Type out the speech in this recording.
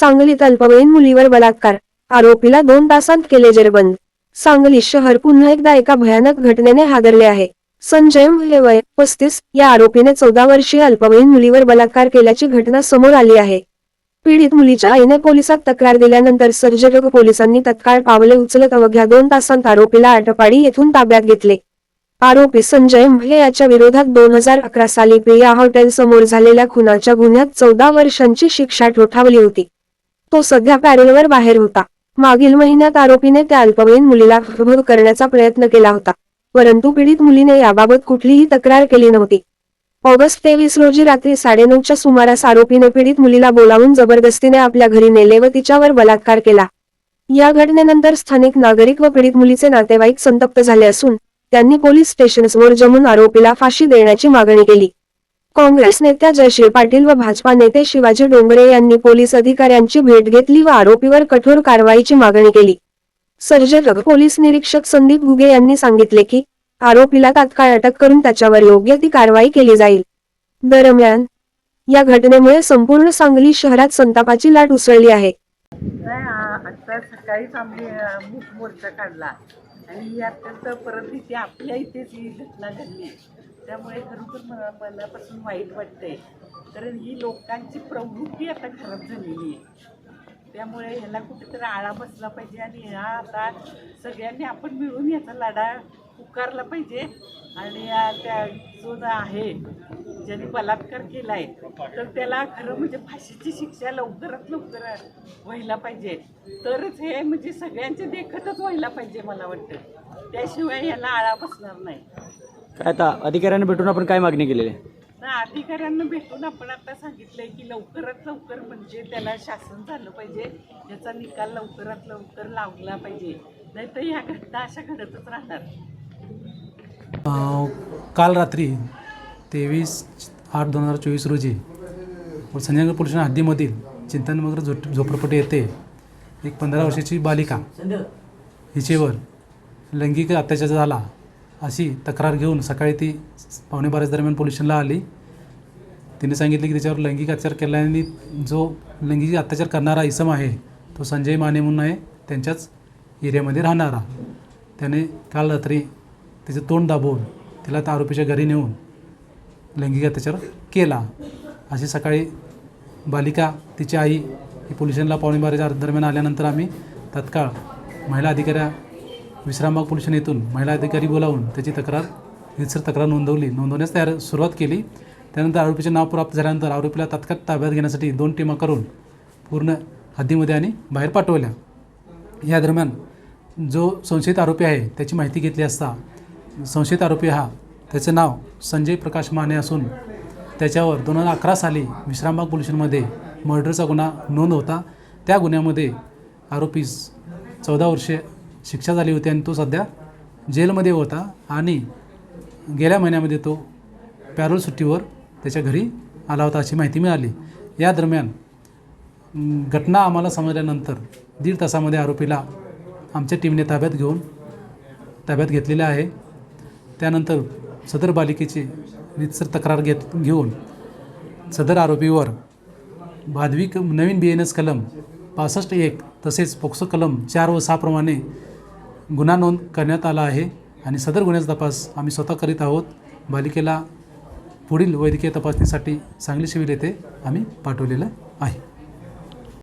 सांगलीत अल्पवयीन मुलीवर बलात्कार. आरोपीला दोन तासांत केले जेरबंद. सांगली शहर पुन्हा एकदा एका भयानक घटनेने हादरले आहे. संजय मुले वय पस्तीस या आरोपीने चौदा वर्षीय अल्पवयीन मुलीवर बलात्कार केल्याची घटना समोर आली आहे. पीडित मुलीच्या आईने पोलिसात तक्रार दिल्यानंतर सर्जक पोलिसांनी तत्काळ पावले उचलत अवघ्या दोन तासांत आरोपीला आटपाडी येथून ताब्यात घेतले. आरोपी संजय म्हे याच्या विरोधात दोन हजार अकरा साली प्रिया हॉटेल समोर झालेल्या खुनाच्या गुन्ह्यात चौदा वर्षांची शिक्षा ठोठावली होती. तो सध्या पॅरेलवर बाहेर होता. मागील महिन्यात आरोपीने त्या अल्पवयीन मुलीला गर्भोध करण्याचा प्रयत्न केला होता. परंतु पीडित मुलीने याबाबत कुठलीही तक्रार केली नव्हती. ऑगस्ट तेवीस रोजी रात्री साडेनऊच्या सुमारास आरोपीने पीडित मुलीला बोलावून जबरदस्तीने आपल्या घरी नेले व तिच्यावर बलात्कार केला. या घटनेनंतर स्थानिक नागरिक व पीडित मुलीचे नातेवाईक संतप्त झाले असून त्यांनी पोलीस स्टेशनसमोर जमून आरोपीला फाशी देण्याची मागणी केली. काँग्रेस नेत्या जयश्री पाटील व भाजपा नेते शिवाजी डोंगरे यांनी पोलीस अधिकाऱ्यांची भेट घेतली व आरोपीवर कठोर कारवाईची मागणी केली. सर्जक पोलीस निरीक्षक संदीप घुगे यांनी सांगितले की आरोपीला तात्काळ अटक करून त्याच्यावर योग्य ती कारवाई केली जाईल. दरम्यान या घटनेमुळे संपूर्ण सांगली शहरात संतापाची लाट उसळली आहे. आता सकाळीच आम्ही मूक मोर्चा काढला. आणि परत इथे आपल्या इथेच ही घटना घडली त्यामुळे खरोखर मला मनापासून वाईट वाटतंय. कारण ही लोकांची प्रवृत्ती आता खराब झालेली आहे. त्यामुळे ह्याला कुठेतरी आळा बसला पाहिजे आणि ह्या आता सगळ्यांनी आपण मिळून याचा लढा पुकारला पाहिजे. आणि त्या जो जो आहे ज्याने बलात्कार केला आहे तर त्याला खरं म्हणजे फाशीची शिक्षा लवकरात लवकर व्हायला पाहिजे. तरच हे म्हणजे सगळ्यांचे देखतच व्हायला पाहिजे मला वाटतं. त्याशिवाय याला आळा बसणार नाही. काय आता अधिकाऱ्यांना भेटून आपण काय मागणी केलेली? आहे ना अधिकाऱ्यांना भेटून आपण आता सांगितलंय की लवकरात लवकर म्हणजे त्याला शासन झालं पाहिजे याचा निकाल लवकरात लवकर लावला पाहिजे. नाहीतर ह्या घटना अशा घडतच राहणार. अ, काल रात्री तेवीस आठ दोन हजार चोवीस रोजी संजयनगर पोलीस स्टेशन हद्दीमधील चिंतननगर झो झोपडपट्टी येथे एक पंधरा वर्षाची बालिका हिचेवर लैंगिक अत्याचार झाला. अशी तक्रार घेऊन सकाळी ती पावणे बाराच दरम्यान पोलीस स्टेशनला आली. तिने सांगितले की तिच्यावर लैंगिक अत्याचार केल्याने जो लैंगिक अत्याचार करणारा इसम आहे तो संजय माने म्हणून आहे त्यांच्याच एरियामध्ये राहणारा. त्याने काल रात्री तिचं तोंड दाबवून तिला त्या आरोपीच्या घरी नेऊन लैंगिक अत्याचार केला. अशी सकाळी बालिका तिची आई ही पोलिसांना पावणे बाराच्या दरम्यान आल्यानंतर आम्ही तत्काळ महिला अधिकाऱ्या विश्रामबाग पोलीस येथून महिला अधिकारी बोलावून त्याची तक्रार रितसर तक्रार नोंदवली. नोंदवण्यास तयार सुरुवात केली. त्यानंतर आरोपीचे नाव प्राप्त झाल्यानंतर आरोपीला तात्काळ ताब्यात घेण्यासाठी दोन टीमा करून पूर्ण हद्दीमध्ये आणि बाहेर पाठवल्या. या दरम्यान जो संशयित आरोपी आहे त्याची माहिती घेतली असता संशयित आरोपी हा त्याचं नाव संजय प्रकाश माने असून त्याच्यावर दोन हजार अकरा साली विश्रामबाग पोल्युशनमध्ये मर्डरचा गुन्हा नोंद होता. त्या गुन्ह्यामध्ये आरोपीस चौदा वर्षे शिक्षा झाली होती आणि तो सध्या जेलमध्ये होता आणि गेल्या महिन्यामध्ये तो पॅरोल सुट्टीवर त्याच्या घरी आला होता अशी माहिती मिळाली. या दरम्यान घटना आम्हाला समजल्यानंतर दीड तासामध्ये आरोपीला आमच्या टीमने ताब्यात घेऊन ताब्यात घेतलेले आहे. त्यानंतर सदर बालिकेची रितसर तक्रार घेत घेऊन सदर आरोपीवर भादवी क नवीन बी एन एस कलम पासष्ट एक तसेच पोक्सो कलम चार व सहाप्रमाणे गुन्हा नोंद करण्यात आला आहे आणि सदर गुन्ह्याचा तपास आम्ही स्वतः करीत आहोत. बालिकेला पुढील वैद्यकीय तपासणीसाठी सांगली सिव्हिल येथे आम्ही पाठवलेलं आहे.